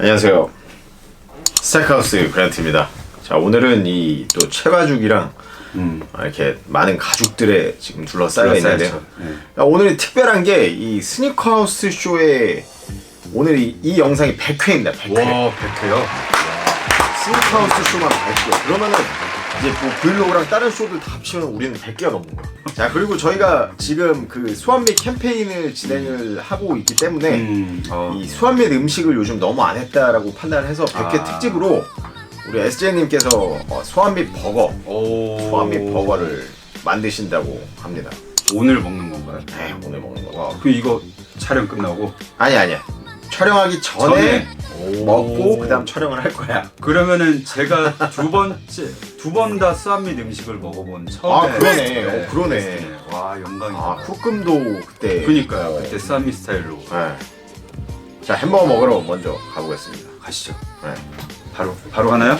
안녕하세요. 스택하우스 그란트입니다. 자 오늘은 이 또 채가죽이랑 음. 아, 이렇게 많은 가죽들에 지금 둘러싸여. 있는데요. 네. 야, 오늘은 특별한 게 이 스니커하우스 쇼에 오늘 이, 이 영상이 100회입니다. 100회. 와, 백해요. 스니커하우스 쇼만 100개. 그러면은 이제 뭐 브이로그랑 다른 쇼들 다 합치면 우리는 100개가 넘는 거야. 자 그리고 저희가 지금 그 수완미 캠페인을 진행을 하고 있기 때문에 음, 어. 이 수완밑 음식을 요즘 너무 안 했다라고 판단을 해서 100회 아. 특집으로 우리 SJ님께서 어, 수완밑 버거, 오. 수완밑 버거를 만드신다고 합니다. 오늘 먹는 건가요? 네, 오늘 먹는 거. 와, 그 이거 촬영 끝나고 아니 아니야. 촬영하기 전에, 전에? 먹고 오. 그다음 촬영을 할 거야. 그러면은 제가 두 번째 두 번다 수암밑 음식을 먹어본 처음에 아, 그러네. 어, 그러네. 게스트네. 와 영광이다. 아 쿠금도 그때. 그니까요. 어, 그때 수암밑 스타일로 네. 자 햄버거 먹으러 먼저 가보겠습니다. 가시죠. 네. 바로 바로 가나요?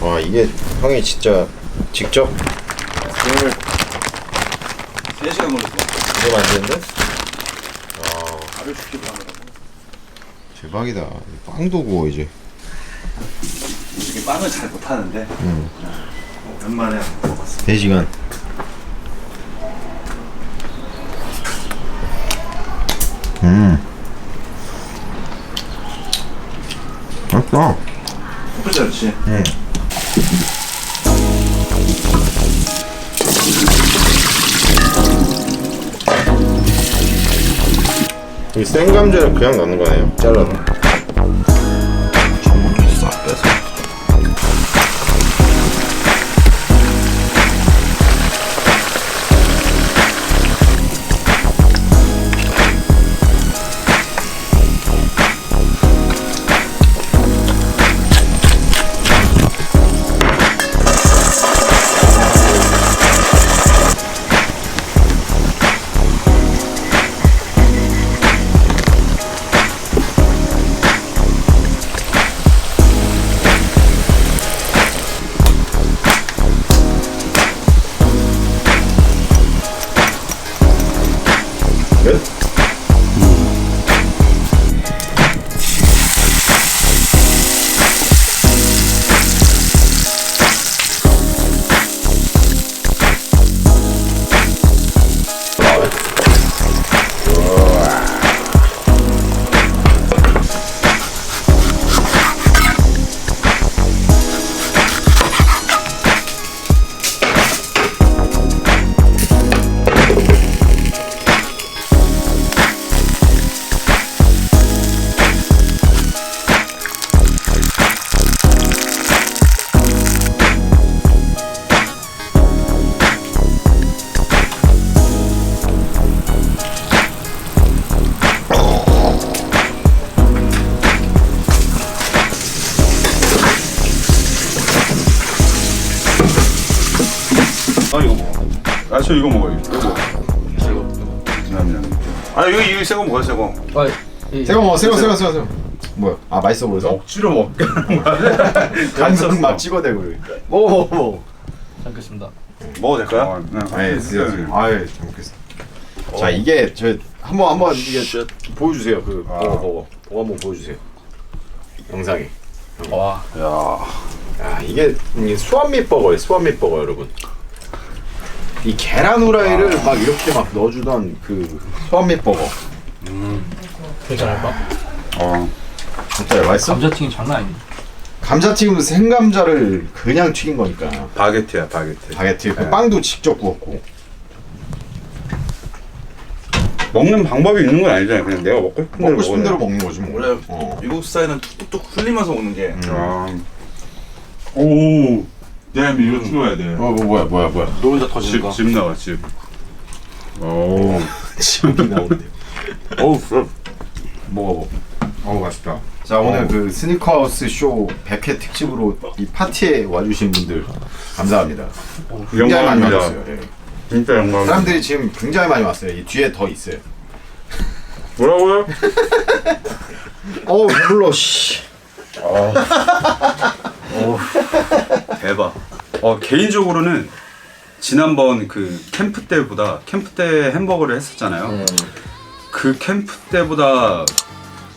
와 이게 형이 진짜 직접 등을 3 시간 걸렸어. 이거 만드는데? 바로 죽기로 하더라고. 대박이다. 빵도 구워 이제. 솔직히 빵을 잘 못하는데 오랜만에 먹어봤어. 3시간. 음. 맛있다. 나쁘지 않지? 응. 이 생감자를 그냥 넣는 거네요. 잘라서. 저 이거 먹어요. 이거. 감사합니다. 아 이거 이거 새거 먹어요 새거. 아, 이- 새거 먹어, 새거, 새거, 새거, 새거. 뭐야? 아 맛있어 보여서? 억지로 먹게 하는 거야. 간장 막 찍어대고. 오, 오. 잘 먹겠습니다. 먹어도 될까요? 네. 아예 쓰세요. 아예 잘 먹겠습니다. 자 이게 저 한번 한번 이게 저 보여주세요. 그 아. 버거 버거 버거 한번 보여주세요. 영상에. 와, 야. 야 이게 이 수완밑 버거예요. 수완밑 버거 여러분. 이 계란 후라이를 막 이렇게 막 넣어주던 그 수완밑 버거. 괜찮을까? 어. 어때요? 맛있어? 감자튀김 장난 아니네. 감자튀김은 생감자를 그냥 튀긴 거니까. 바게트야 바게트. 바게트 그 네. 빵도 직접 구웠고. 먹는 방법이 있는 건 아니잖아요. 그냥 내가 먹고 싶은 대로 먹고 싶은 대로 먹는 거지 뭐. 원래 어. 미국 스타일은 툭툭툭 흘리면서 먹는 게 돼. 아. 오. 쌤 이거 찍어야 돼. 어, 뭐, 뭐야 뭐야 뭐야. 너 혼자 터지는 거. 집, 집 나와 집. 오. 지옥이 나오는데. 어우 그럼 먹어봐. 어우 맛있다. 자 오늘 그 스니커하우스 쇼 100회 특집으로 이 파티에 와주신 분들 감사합니다. 굉장히 많이 영광입니다. 와줬어요. 예. 진짜 영광. 사람들이 지금 굉장히 많이 왔어요. 이 뒤에 더 있어요. 뭐라고요? 어우 배불러 씨. 대박. 어 개인적으로는 지난번 그 캠프 때보다 캠프 때 햄버거를 했었잖아요. 그 캠프 때보다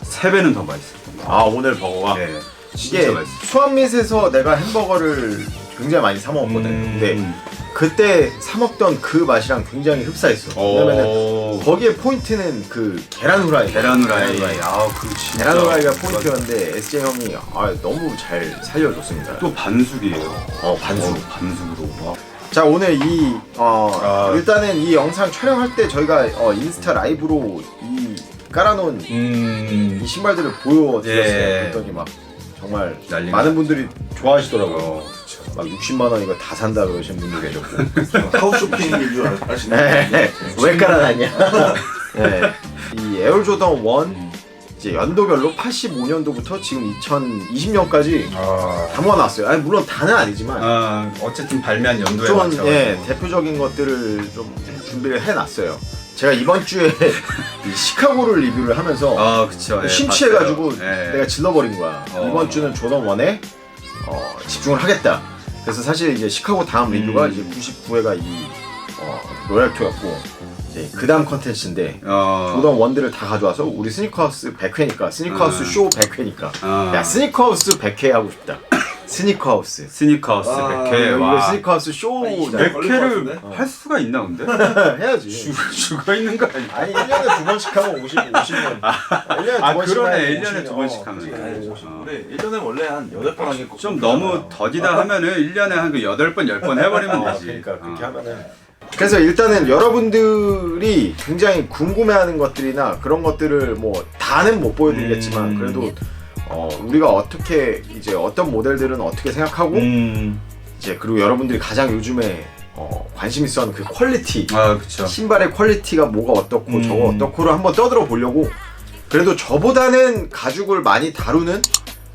세 배는 더 맛있었던 거. 아 오늘 버거가 네. 이게 진짜 맛있어. 수완밋에서 내가 햄버거를 굉장히 많이 사 먹었거든. 음. 근데 그때 사 먹던 그 맛이랑 굉장히 흡사했어. 왜냐면은 오. 거기에 포인트는 그 계란 후라이. 계란 후라이. 네, 아, 그 진짜. 계란 후라이가 포인트였는데 SJ 형이 아, 너무 잘 살려줬습니다. 또 반숙이에요. 어 반숙. 어, 반숙으로. 자 오늘 이 어, 아. 일단은 이 영상 촬영할 때 저희가 어, 인스타 라이브로 이 깔아놓은 음. 이 신발들을 보여드렸어요. 예. 그랬더니 막 정말 난리가 많은 분들이 좋아하시더라고요. 어, 그쵸. 막 60만 원 이거 다 산다 그러시는 분도 계셨고. 하우쇼핑인 줄 알- 아시네. 네. 왜 깔아놨냐? 네. 이 에어 조던 1 이제 연도별로 85년도부터 지금 2020년까지 아. 다 모아놨어요. 아니 물론 다는 아니지만 아, 어쨌든 발매한 연도에 좀 맞춰. 예, 대표적인 것들을 좀 준비를 해놨어요. 제가 이번 주에 이 시카고를 리뷰를 하면서 아, 그쵸. 예, 심취해가지고 봤어요. 예. 내가 질러버린 거야. 어. 이번 주는 조던 1에 어, 집중을 하겠다. 그래서 사실 이제 시카고 다음 리뷰가 음. 이제 99회가 이 어, 로얄토였고 이제 그 다음 컨텐츠인데 어. 조던 원들을 다 가져와서 우리 스니커하우스 100회니까 스니커하우스 음. 쇼 100회니까 어. 야 스니커하우스 100회 하고 싶다. 스니커하우스. 스니커스 아, 100회. 이거 와. 스니커하우스 쇼 아, 이십 100회를 걸릴 것 같은데? 할 수가 있나 근데? 해야지. 죽어 있는 거 아니야? 아니 1년에 두 번씩 하면 50, 50년. 1년에 아, 두 번씩 그러네. 하면 1년에 50년. 두 번씩 어, 하면. 아니, 어. 근데 1년에 원래 한 8번 하는 게좀 너무 더디다 하면은 1년에 한 그 8번, 10번 해버리면 어, 되지. 그러니까 그렇게 어. 하면은 그래서 일단은 여러분들이 굉장히 궁금해하는 것들이나 그런 것들을 뭐 다는 못 보여드리겠지만 음. 그래도 어, 우리가 어떻게 이제 어떤 모델들은 어떻게 생각하고 음. 이제 그리고 여러분들이 가장 요즘에 어, 관심 있어하는 그 퀄리티 아, 그쵸. 신발의 퀄리티가 뭐가 어떻고 음. 저거 어떻고를 한번 떠들어 보려고 그래도 저보다는 가죽을 많이 다루는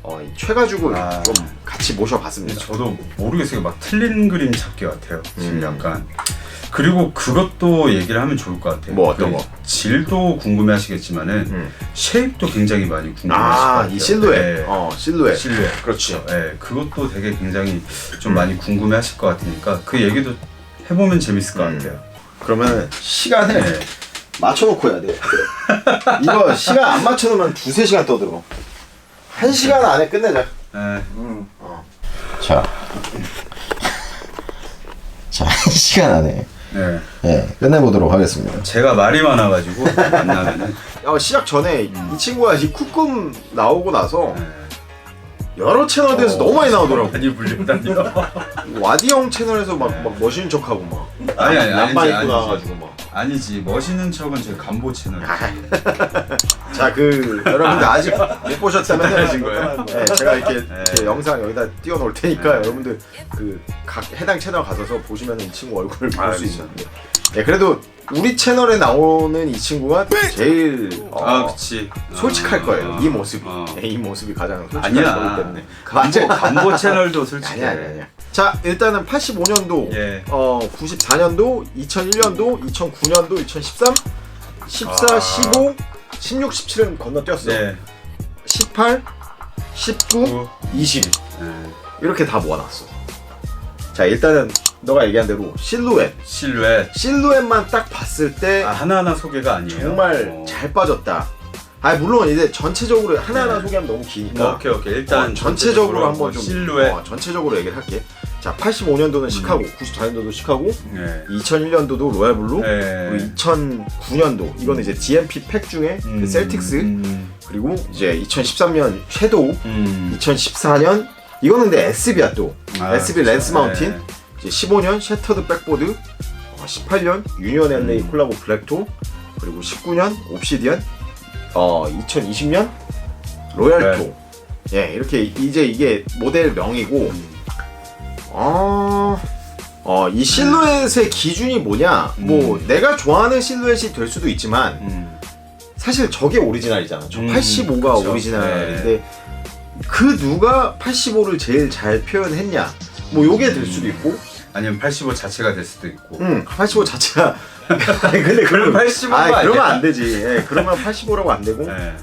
어, 이 최가죽을 아. 좀 같이 모셔봤습니다. 저도 모르겠어요. 막 틀린 그림 찾기 같아요. 지금 음. 약간. 그리고 그것도 얘기를 하면 좋을 것 같아요. 뭐 어떤 그 거? 질도 궁금해하시겠지만은 음. 쉐입도 굉장히 많이 궁금하실 것 아, 같아요. 이 실루엣. 네. 어, 실루엣. 실루엣. 그렇지. 네, 그것도 되게 굉장히 좀 음. 많이 궁금해하실 것 같으니까 그 얘기도 해보면 재밌을 것 음. 같아요. 그러면 시간을 네. 맞춰놓고 해야 돼. 이거 시간 안 맞춰놓으면 두세 시간 떠들어. 한 시간 안에 끝내자. 네. 자. 자, 한 시간 안에 네. 예, 끝내보도록 하겠습니다. 제가 말이 많아가지고 만나면은 어, 시작 전에 이 친구가 이 쿠꿈 나오고 나서 네. 여러 채널에서 너무 많이 나오더라고. 많이 불린다니요. 와디 형 채널에서 막, 막 멋있는 척하고 막. 아니, 아니, 아니지, 입고 아니지. 나와가지고 막. 아니지 멋있는 척은 제 간보 채널. 자, 그 여러분들 아직 못 보셨다면 거예요? 네, 제가 이렇게, 이렇게 네. 영상 여기다 띄워놓을 테니까 네. 여러분들 그 각 해당 채널 가셔서 보시면 이 친구 얼굴을 볼 아, 수 그쵸. 있는데. 네, 그래도 우리 채널에 나오는 이 친구가 제일 어, 아, 그치. 솔직할 어, 거예요. 어, 이 모습이. 어. 네, 이 모습이 가장 솔직할 아니야. 거기 때문에. 간보 간보 채널도 솔직해. 아니야, 아니야, 아니야. 자, 일단은 85년도, 예. 어, 94년도, 2001년도, 2009년도, 2013, 14, 아. 15, 16, 17은 건너뛰었어. 네. 18, 19, 20 네. 이렇게 다 모아놨어. 자, 일단은 너가 얘기한 대로 실루엣, 실루엣. 실루엣만 딱 봤을 때 아 하나하나 소개가 아니에요. 정말 어. 잘 빠졌다. 아, 물론 이제 전체적으로 하나하나 네. 소개하면 너무 뭐, 기니까. 오케이 오케이 일단 어, 전체적으로 한번 뭐좀 실루엣. 어, 전체적으로 얘기를 할게. 자, 85년도는 시카고, 94년도도 시카고, 네. 2001년도도 로얄 블루, 네. 그리고 2009년도 이거는 이제 DMP 팩 중에 그 셀틱스, 음. 그리고 이제 2013년 섀도우, 음. 2014년 이거는 근데 SB야 또 아, SB 그쵸. 렌스 마운틴 네. 이제 15년 셔터드 백보드 어, 18년 유니언 LA 음. 콜라보 블랙토 그리고 19년 옵시디언 어 2020년 로얄토 예 이렇게 이제 이게 모델명이고 어... 어, 이 실루엣의 기준이 뭐냐? 뭐, 음. 내가 좋아하는 실루엣이 될 수도 있지만, 음. 사실 저게 오리지널이잖아. 저 음, 85가 그쵸. 오리지널인데 그 누가 85를 제일 잘 표현했냐? 뭐 요게 될 수도 있고, 아니면 85 자체가 될 수도 있고. 음, 85 자체가 아니 근데 그럼 그러면 85가 아니, 그러면? 안 되지. 예, 그러면 85라고 안 되고, 네.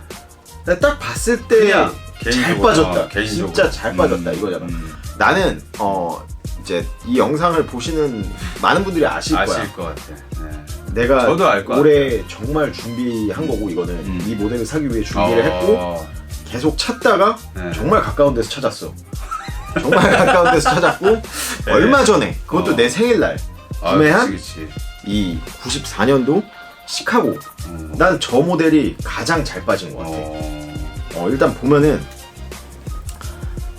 근데 딱 봤을 때 그냥 잘 개인적으로, 빠졌다. 어, 개인적으로. 진짜 잘 빠졌다 음, 이거잖아. 음. 나는 어 이제 이 영상을 보시는 많은 분들이 아실 거야. 아실 것 같아. 네. 내가 저도 알것 올해 정말 준비한 거고 이거는 음. 이 모델을 사기 위해 준비를 했고 어, 계속 찾다가 네. 정말 가까운 데서 찾았어. 정말 가까운 데서 찾았고 얼마 전에 그것도 어. 내 생일날 아, 구매한 그치, 그치. 이 94년도 시카고 어. 난 저 모델이 가장 잘 빠진 것 같아. 어. 어, 일단 보면은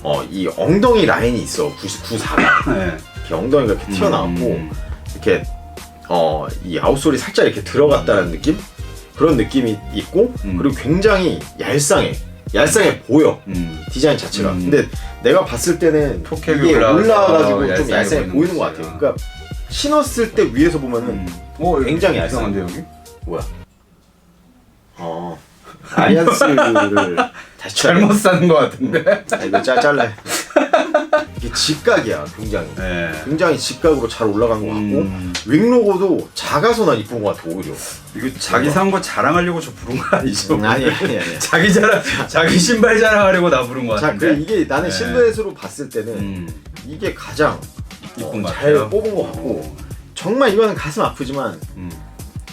어, 이 엉덩이 라인이 있어 94가 네. 이렇게 엉덩이가 이렇게 튀어나왔고 음. 이렇게 어, 이 아웃솔이 살짝 이렇게 들어갔다는 느낌 그런 느낌이 있고 음. 그리고 굉장히 얄쌍해 얄쌍해 보여 음. 디자인 자체가 음. 근데 내가 봤을 때는 이게 올라와서 올라와가지고 좀 얄쌍해 얄쌍해 보이는 보이는 것 거지. 같아요 그러니까 신었을 때 위에서 보면은 음. 어, 굉장히 이상한데 여기? 뭐야 어 아리안스를 다시. 잘못 사는 것 같은데. 아, 이거 짜, 잘래. 이게 직각이야, 굉장히. 네. 굉장히 직각으로 잘 올라간 것 같고, 음. 윙 로고도 작아서 난 이쁜 것 같아, 오히려. 이거 자기 산 거 자랑하려고 저 부른 거 아니죠? 음, 아니, 아니, 아니. 자기 자랑, 자기 신발 자랑하려고 나 부른 거 자, 같은데. 그 이게 나는 네. 실루엣으로 봤을 때는 음. 이게 가장 이쁜 어, 것 잘 같아요. 뽑은 것 같고, 정말 이거는 가슴 아프지만 음.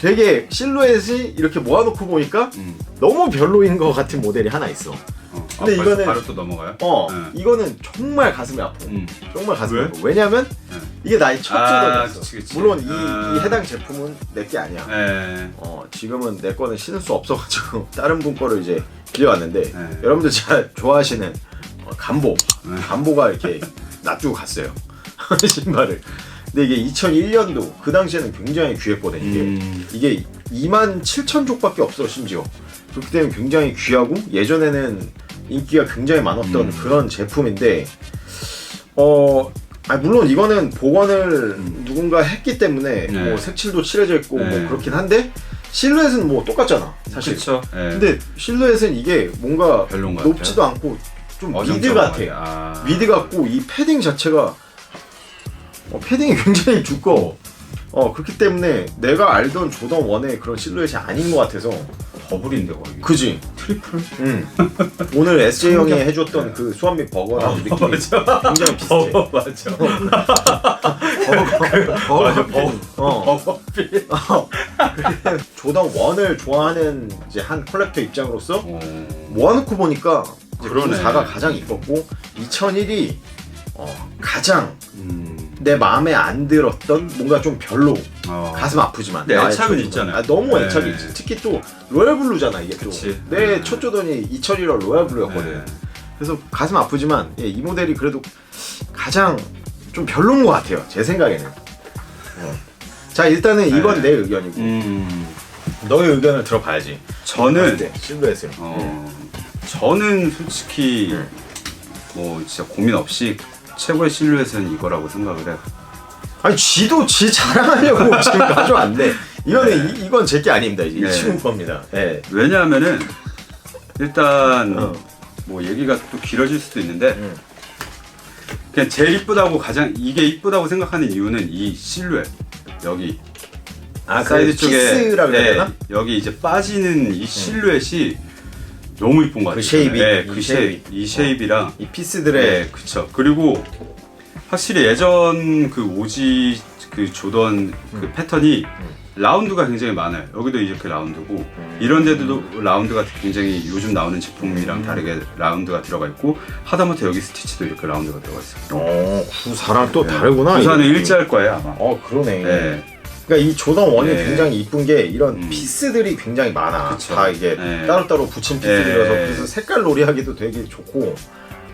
되게 실루엣이 이렇게 모아놓고 보니까 음. 너무 별로인 것 같은 모델이 하나 있어. 어. 근데 아, 벌써 이거는- 바로 또 넘어가요? 어, 네. 이거는 정말 가슴이 아파. 음. 정말 가슴이 왜? 아파. 왜냐면 네. 이게 나의 첫 아, 조던이었어. 그치, 그치. 물론 이, 아. 이 해당 제품은 내 게 아니야. 네. 어, 지금은 내 거는 신을 수 없어가지고 다른 분 거를 이제 빌려왔는데 네. 여러분들 잘 좋아하시는 어, 간보 네. 간보가 이렇게 놔두고 갔어요 신발을. 근데 이게 2001년도 그 당시에는 굉장히 귀했거든 이게 음. 이게 2만 7천 족밖에 없어 심지어 그렇기 때문에 굉장히 귀하고 예전에는 인기가 굉장히 많았던 음. 그런 제품인데 어 아, 물론 이거는 복원을 누군가 했기 때문에 네. 뭐 색칠도 칠해져 있고 네. 뭐 그렇긴 한데 실루엣은 뭐 똑같잖아 사실 그쵸. 네. 근데 실루엣은 이게 뭔가 별론 것 높지도 않고 좀 미드 같아 것 같아요. 아. 미드 같고 이 패딩 자체가 어, 패딩이 굉장히 두꺼워. 어 그렇기 때문에 내가 알던 조던 원의 그런 실루엣이 아닌 것 같아서 더블인데 거의. 그지? 트리플? 응. 오늘 SJ 형이 해줬던 그 수완미 버거랑 느낌이 굉장히 비슷해. 어, 맞아. 버거, 맞아, 버거. 어. 버거필. 어. 조던 원을 좋아하는 이제 한 컬렉터 입장으로서 어. 모아놓고 보니까 그러네. 94가 가장 이뻤고 2001이 어, 가장 음. 내 마음에 안 들었던 뭔가 좀 별로 어. 가슴 아프지만 근데 나의 애착은. 있잖아요. 아, 너무 네. 애착이 있지 특히 또 로얄 블루잖아 이게 그치. 또내 네. 첫 조던이 2001년 로얄 블루였거든 네. 그래서 가슴 아프지만 예, 이 모델이 그래도 가장 좀 별로인 것 같아요 제 생각에는 어. 자 일단은 이건 네. 내 의견이고 음. 너의 의견을 들어봐야지 저는 네, 실루엣을 어, 저는 솔직히 음. 뭐 진짜 고민 없이 최고의 실루엣은 이거라고 생각을 해. 아니 쥐도 쥐 자랑하려고 지금 가져왔네 이거는 이, 이건 제 게 아닙니다 이제 네. 이 친구 겁니다 예. 왜냐하면은 일단 어. 뭐 얘기가 또 길어질 수도 있는데 음. 그냥 제일 이쁘다고 가장 이게 이쁘다고 생각하는 이유는 이 실루엣 여기 아, 사이드 그 쪽에 피스라 그래야 네, 되나? 여기 이제 빠지는 이 실루엣이 너무 이쁜 것 같아요. 그 쉐입이, 네, 이그 쉐입이. 쉐입, 이 쉐입이랑 이 피스들의 네, 그쵸. 그리고 확실히 예전 그 오지 그 조던 그 패턴이 라운드가 굉장히 많아요. 여기도 이렇게 라운드고 이런 데도 라운드가 굉장히 요즘 나오는 제품이랑 다르게 라운드가 들어가 있고 하다못해 여기 스티치도 이렇게 라운드가 들어가 있어요. 어, 94랑 또 다르구나. 부산은 이게. 일자일 거예요 아마. 어, 그러네. 네. 그러니까 이 조던 원이 네. 굉장히 이쁜 게 이런 음. 피스들이 굉장히 많아. 그쵸. 다 이게 네. 따로따로 붙인 피스들이라서 네. 그래서 색깔 놀이하기도 되게 좋고.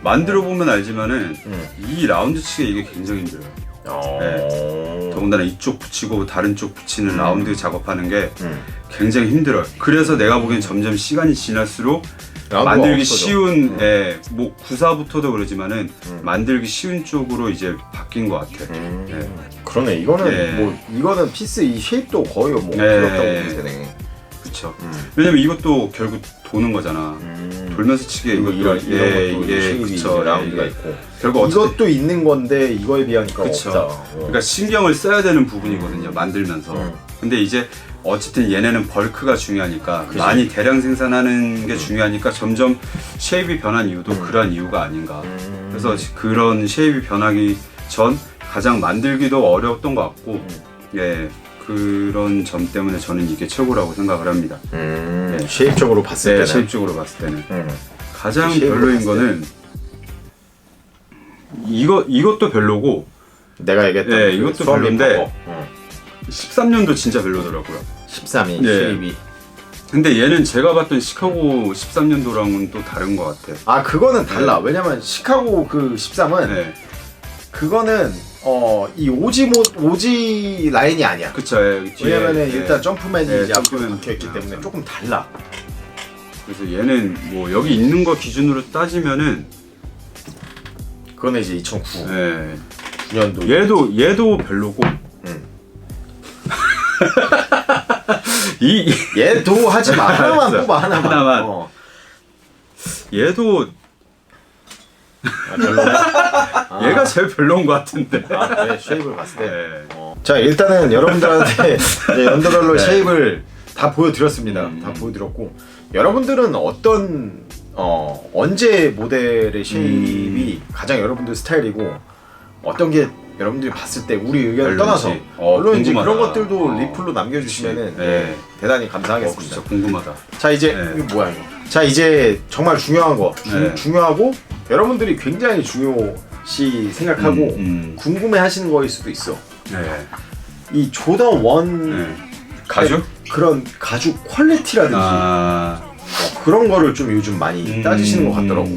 만들어 보면 알지만은 음. 이 라운드 치기 이게 굉장히 힘들어요. 어. 더군다나 이쪽 붙이고 다른 쪽 붙이는 라운드 작업하는 게 음. 굉장히 힘들어요. 그래서 내가 보기엔 점점 시간이 지날수록 만들기 없어져. 쉬운, 음. 예, 뭐 구사부터도 그러지만은 음. 만들기 쉬운 쪽으로 이제 바뀐 것 같아. 음. 네. 그러네. 이거는 네. 뭐 이거는 피스 이 쉐입도 거의 뭐 네. 그렇다고 보면 되네. 그쵸. 음. 왜냐면 이것도 결국 도는 거잖아. 음. 돌면서 치기에 그리고 이것도 이런 이런 예, 것도 이게 쉐입이 그쵸. 이제 라운드가 예, 있고. 결국 어쨌든 이것도 있는 건데 이거에 비하니까 그쵸. 없다. 어. 그러니까 신경을 써야 되는 부분이거든요. 만들면서. 음. 근데 이제 어쨌든 얘네는 벌크가 중요하니까 그치. 많이 대량 생산하는 게 중요하니까 점점 쉐입이 변한 이유도 음. 그러한 이유가 아닌가. 음. 그래서 그런 쉐입이 변하기 전 가장 만들기도 어려웠던 것 같고 음. 예 그런 점 때문에 저는 이게 최고라고 생각을 합니다. 음, 네. 쉐입적으로 봤을 네, 때는 쉐입적으로 봤을 때는 음. 가장 별로인 거는 이거 이것도 별로고 내가 얘기했던 네, 그 이것도. 음. 13년도 진짜 별로더라고요. 13이 네. 쉐입이 근데 얘는 제가 봤던 시카고 13년도랑은 또 다른 것 같아. 아 그거는 달라 왜냐면 시카고 그 13은 네, 그거는 어 이 오지 모 오지 라인이 아니야 그쵸. 예, 뒤에, 왜냐면은 예. 일단 점프맨이 네, 이제 앞에 점프맨 박혀 있기 때문에 맞아. 조금 달라 그래서 얘는 뭐 여기 있는 거 기준으로 따지면은 그거는 이제 2009 예, 9년도 얘도 얘도 별로고 음. 이 얘도 하지 마 하나만. 뽑아 하나만 하나만. 어. 얘도 아, 얘가 제일 별로인 것 같은데. 아 그래 쉐입을 봤을 때 네. 어. 자 일단은 여러분들한테 이제 연도별로 네. 쉐입을 다 보여드렸습니다. 음. 다 보여드렸고 여러분들은 어떤 어 언제 모델의 쉐입이 가장 여러분들 스타일이고 어떤 게 여러분들이 봤을 때 우리 의견을. 떠나서 어, 물론 이제 궁금하다. 그런 것들도 어. 리플로 남겨주시면은 그치. 예, 네. 대단히 어, 감사하겠습니다. 진짜 궁금하다. 자 이제 네. 이거 뭐야 이거? 자 이제 정말 중요한 거 주- 네. 중요하고 여러분들이 굉장히 중요시 생각하고 음, 음. 궁금해하시는 거일 수도 있어. 네. 이 조던 원 네. 가죽? 그런 가죽 퀄리티라든지 아. 뭐 그런 거를 좀 요즘 많이 음. 따지시는 것 같더라고.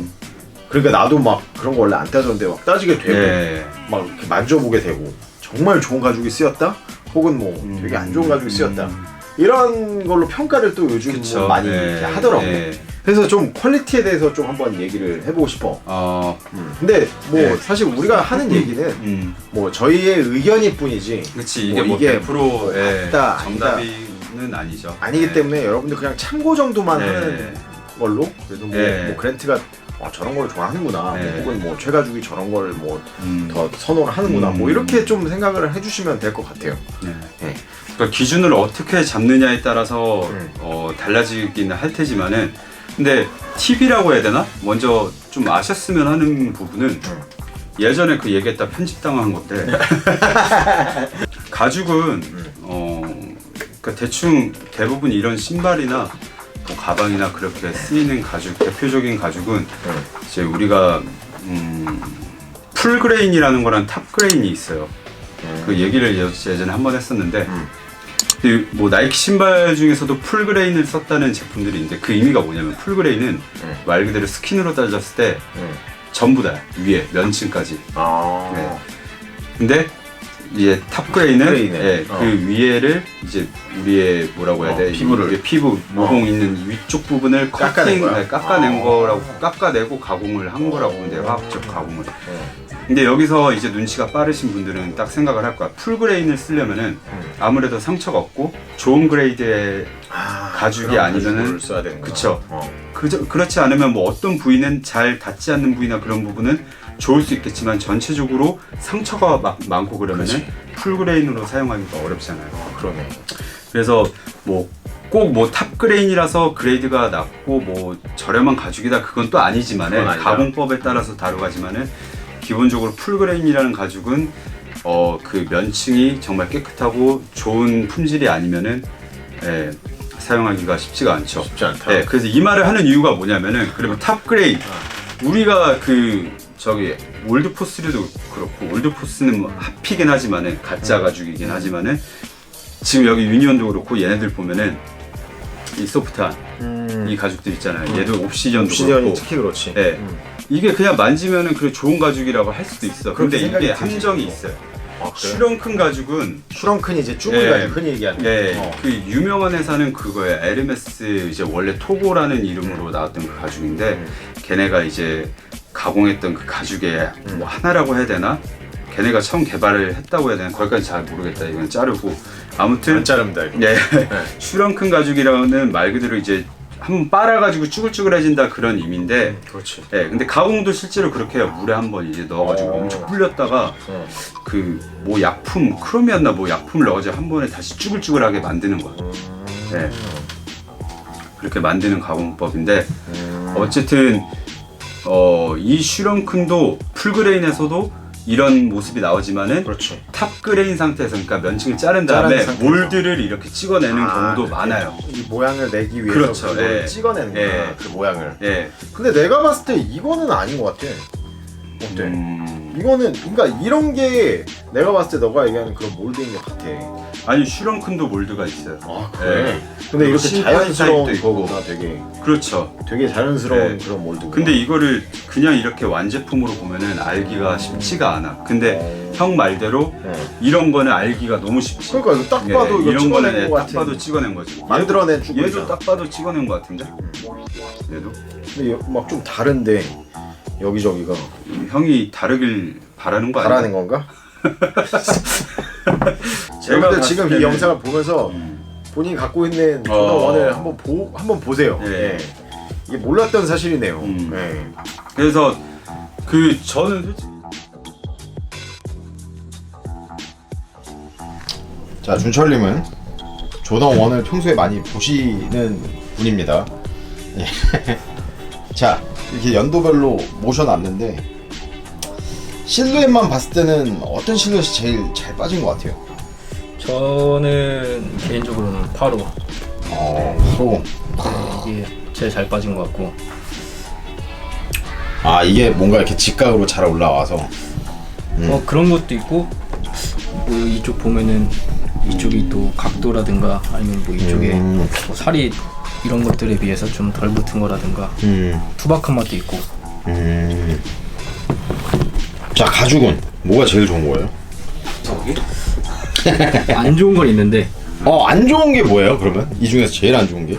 그러니까 나도 막 그런 거 원래 안 따졌는데 막 따지게 되고 예. 막 이렇게 만져보게 되고 정말 좋은 가죽이 쓰였다? 혹은 뭐 음. 되게 안 좋은 가죽이 쓰였다. 이런 걸로 평가를 또 요즘 그쵸. 뭐 많이 예. 이렇게 하더라고. 예. 그래서 좀 퀄리티에 대해서 좀 한번 얘기를 해보고 싶어. 어. 근데 뭐 예. 사실 우리가 하는 얘기는 음. 뭐 저희의 의견일 뿐이지 그렇지 이게 뭐뭐 이게 100% 예, 맞다, 정답이는 아니죠. 아니기 예. 때문에 여러분들 그냥 참고 정도만 네. 하는 걸로 그래서 뭐, 네. 뭐 그랜트가 어, 저런 걸 좋아하는구나 네. 뭐 혹은 뭐 최가죽이 저런 걸 뭐 더 음. 선호를 하는구나 음. 뭐 이렇게 좀 생각을 해주시면 될 것 같아요 네. 네. 그러니까 기준을 어떻게 잡느냐에 따라서 음. 어, 달라지기는 할 테지만은 근데 팁이라고 해야 되나? 먼저 좀 아셨으면 하는 부분은 음. 예전에 그 얘기했다 편집당한 건데 가죽은 음. 어 그러니까 대충 대부분 이런 신발이나 뭐 가방이나 그렇게 쓰이는 가죽 대표적인 가죽은 음. 이제 우리가 음, 풀그레인이라는 거랑 탑그레인이 있어요. 그 얘기를 예- 예전에 한 번 했었는데 음. 근데 뭐 나이키 신발 중에서도 풀그레인을 썼다는 제품들이 있는데 그 의미가 뭐냐면 풀그레인은 음. 말 그대로 스킨으로 따졌을 때 음. 전부 다 위에 면층까지 아 네. 근데 이제 탑그레인은 탑그레인은, 예, 어. 그 위에를 이제 우리의 뭐라고 해야 어, 돼 피부를. 이게 피부 모공 있는 위쪽 부분을 깎아낸 커팅, 거야? 네, 깎아낸 아. 거라고 깎아내고 가공을 한 거라고 보면 돼요 화학적 가공을 음. 근데 여기서 이제 눈치가 빠르신 분들은 딱 생각을 할 거야. 풀 그레인을 쓰려면은 음. 아무래도 상처가 없고 좋은 그레이드의 아, 가죽이 그런 아니면은 가죽을 써야 되는 그쵸. 어. 그저, 그렇지 않으면 뭐 어떤 부위는 잘 닿지 않는 부위나 그런 부분은 좋을 수 있겠지만 전체적으로 상처가 마- 많고 그러면은 그치. 풀 그레인으로 사용하기가 어렵잖아요. 어, 그러네 그래서 뭐 꼭 뭐 탑 그레인이라서 그레이드가 낮고 뭐 저렴한 가죽이다 그건 또 아니지만은 그건. 가공법에 따라서 다르가지만은 기본적으로 풀 그레인이라는 가죽은 어 그 면층이 정말 깨끗하고 좋은 품질이 아니면은 예, 사용하기가 쉽지가 않죠. 쉽지 않다 네, 그래서 이 말을 하는 이유가 뭐냐면은 그러면 탑 그레인 우리가 그 저기 올드포스도 그렇고 올드포스는 뭐 합이긴 하지만은 가짜 가죽이긴 하지만은 지금 여기 유니온도 그렇고 얘네들 보면은 이 소프트한 음. 이 가죽들 있잖아요. 얘도 옵시전도 그렇고 특히 그렇지 네. 음. 이게 그냥 만지면은 그 좋은 가죽이라고 할 수도 있어. 근데 그렇게 생각이 이게 들지. 함정이 있어요. 아, 그래? 슈렁큰 가죽은 슈렁큰 이제 쭈글 예. 가죽 흔히 얘기하는 예, 어. 그 유명한 회사는 그거예요. 에르메스 이제 원래 토고라는 이름으로 나왔던 그 가죽인데 음. 걔네가 이제 가공했던 그 가죽의 뭐 하나라고 해야 되나? 걔네가 처음 개발을 했다고 해야 되나? 거기까지 잘 모르겠다. 이건 자르고 아무튼 안 자릅니다 이거 네. 슈렁큰 가죽이라는 말 그대로 이제 한번 빨아가지고 쭈글쭈글해진다 그런 의미인데 그렇지 예, 근데 가공도 실제로 그렇게 해요. 물에 한 번 이제 넣어가지고 어. 엄청 불렸다가 어. 그 뭐 약품 크롬이었나 뭐 약품을 넣어가지고 한 번에 다시 쭈글쭈글하게 만드는 거야. 네. 그렇게 만드는 가공법인데 어쨌든 어, 이 슈렁큰도 풀그레인에서도 이런 모습이 나오지만은 그렇지. 탑 그레인 상태에서 그러니까 면층을 자른 자른 다음에 상태에서. 몰드를 이렇게 찍어내는 아, 경우도 많아요. 이 모양을 내기 위해서 그렇죠, 그걸 예. 찍어내는 거야. 예. 그 모양을. 예. 근데 내가 봤을 때 이거는 아닌 것 같아. 어때? 음, 이거는 그러니까 이런 게 내가 봤을 때 너가 얘기하는 그런 몰드인 것 같아. 아니 슈렁큰도 몰드가 있어요. 아 그래? 근데 이렇게 심판 자연스러운 타입도 있고. 거구나 되게. 그렇죠. 되게 자연스러운 네. 그런 몰드. 근데 이거를 그냥 이렇게 완제품으로 보면은 알기가 쉽지가 않아. 근데 형 말대로 네. 이런 거는 알기가 너무 쉽지. 그러니까 이거 딱 예, 봐도 이거 이런 찍어낸 거는 것딱 같은. 봐도 찍어낸 거지. 만들어낸 얘도, 축구잖아. 얘도 딱 봐도 찍어낸 거 같은데. 얘도 근데 막 좀 다른데 여기저기가 형이 다르길 바라는 거 아니야? 바라는 건가? 제가 여러분들 봤을 지금 이 때는- 영상을 보면서 음. 본인이 갖고 있는 어. 조던 원을 한번 보 한번 보세요. 예. 예. 이게 몰랐던 사실이네요. 음. 예. 그래서 그 저는 솔직히 자 준철님은 조던 원을 평소에 많이 보시는 분입니다. 예. 자 이렇게 연도별로 모셔놨는데 실루엣만 봤을 때는 어떤 실루엣이 제일 잘 빠진 것 같아요? 저는 개인적으로는 파로 어, 소. 이게 제일 잘 빠진 것 같고 아 이게 뭔가 이렇게 직각으로 잘 올라와서 뭐 그런 것도 있고 뭐 이쪽 보면은 이쪽이 또 각도라든가 아니면 뭐 이쪽에 음. 뭐 살이 이런 것들에 비해서 좀 덜 붙은 거라든가 음. 투박한 맛도 있고 음. 자 가죽은 뭐가 제일 좋은 거예요? 안 좋은 건 있는데 어 안 좋은 게 뭐예요 그러면? 이 중에서 제일 안 좋은 게?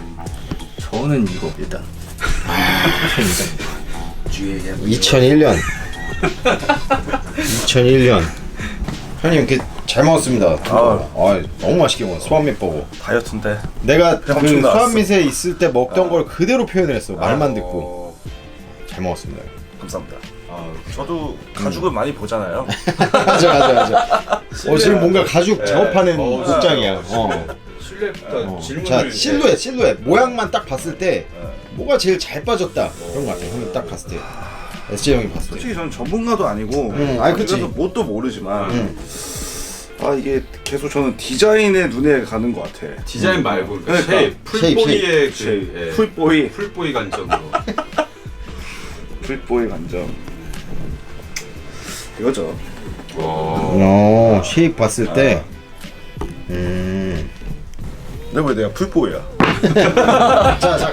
저는 이거 일단 일단 2001년 2001년 형님 이렇게 잘 먹었습니다 아. 아, 너무 맛있게 먹었어 소한밑 버거 다이어트인데. 내가 그 엄청 나왔어. 소한밑에 있을 때 먹던 걸 그대로 표현을 했어 말만 듣고 어, 잘 먹었습니다 감사합니다. 아, 저도 가죽을 많이 보잖아요. 맞아 맞아 맞아. 어 지금 뭔가 가죽 작업하는 어, 복장이야. 어. 실루엣부터 어. 자 실루엣 실루엣. 모양만 딱 봤을 때 뭐가 제일 잘 빠졌다. 그런 거 같아 형이 딱 봤을 때. SJ 형이 봤을 때. 솔직히 저는 전문가도 아니고 응, 아니, 그치. 그래서 뭣도 모르지만 응. 아 이게 계속 저는 디자인에 눈에 가는 것 같아. 디자인 말고 그 그러니까. 쉐입, 풀보이의 그 쉐입. 예, 풀보이. 풀보이 관점으로. 풀보이 관점 이거죠. 어 쉐입 봤을 때 음. 근데 왜 내가 풀보이야? 자, 자,